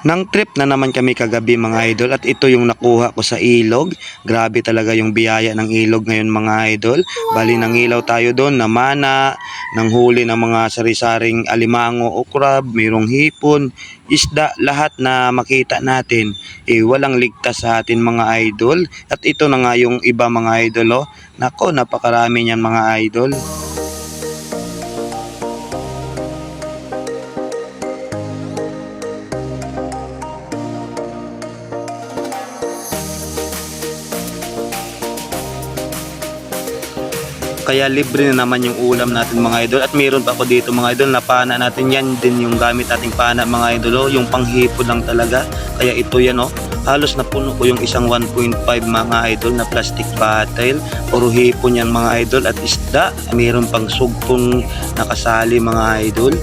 Nang trip na naman kami kagabi mga idol at ito yung nakuha ko sa ilog. Grabe talaga yung biyaya ng ilog ngayon mga idol. Bali nangilaw tayo doon na mana, nang huli ng mga sari-saring alimango o crab, mayroong hipon, isda, lahat na makita natin. Eh, walang ligtas sa atin mga idol. At ito na nga yung iba mga idol oh. Nako, napakarami niyan mga idol. Kaya libre na naman yung ulam natin mga idol. At mayroon pa ako dito mga idol na pana natin. Yan din yung gamit nating pana mga idol. Oh. Yung panghipon lang talaga. Kaya ito yan oh. Halos napuno ko yung isang 1.5 mga idol na plastic bottle. Puro hipon yan mga idol. At isda. Mayroon pang sugpong nakasali mga idol.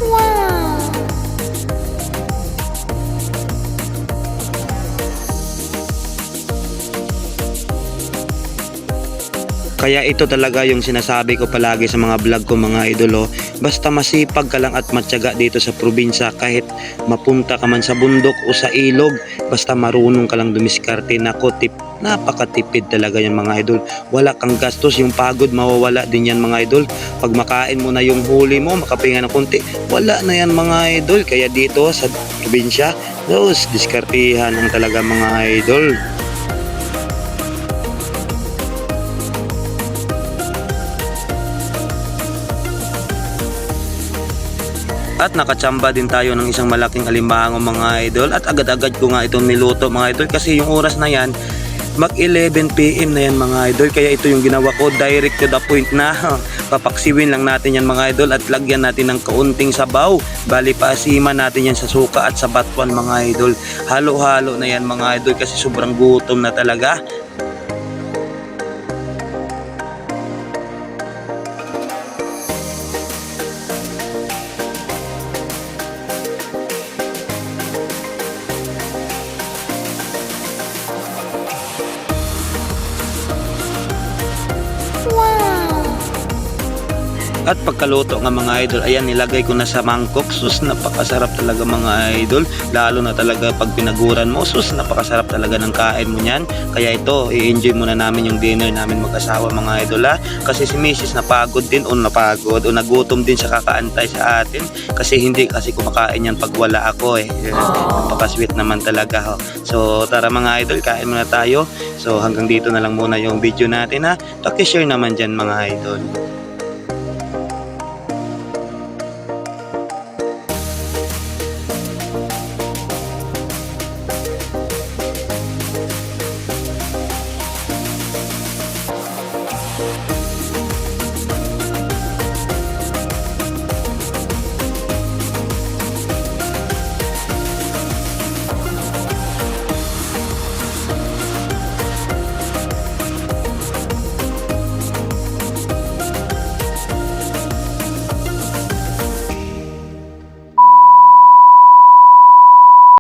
Kaya ito talaga yung sinasabi ko palagi sa mga vlog ko mga idolo. Basta masipag ka lang at matyaga dito sa probinsya kahit mapunta ka man sa bundok o sa ilog. Basta marunong ka lang dumiskarte. Nako, tip, napakatipid talaga yan mga idol. Wala kang gastos, yung pagod mawawala din yan mga idol. Pag makain mo na yung huli mo, makapahinga ng konti, wala na yan mga idol. Kaya dito sa probinsya, those diskartihan ang talaga mga idol. At nakachamba din tayo ng isang malaking alimango mga idol. At agad-agad ko nga itong niluto mga idol kasi yung oras na yan mag 11pm na yan mga idol. Kaya ito yung ginawa ko direct to the point na papaksiwin lang natin yan mga idol at lagyan natin ng kaunting sabaw. Bali paasiman natin yan sa suka at sa batwan mga idol. Halo-halo na yan mga idol kasi sobrang gutom na talaga At pagkaluto ng mga idol, ayan nilagay ko na sa mangkok. Sus, napakasarap talaga mga idol. Lalo na talaga pag pinaguran mo. Sus, napakasarap talaga ng kain mo niyan. Kaya ito, i-enjoy muna namin yung dinner namin mag-asawa mga idol ha. Kasi si Mrs. napagod din o napagod o nagutom din sa kakaantay sa atin. Kasi hindi kasi kumakain yan pag wala ako eh. Napakasweet naman talaga ho. So tara mga idol, kain muna tayo. So hanggang dito na lang muna yung video natin ha. Pakishare naman dyan mga idol.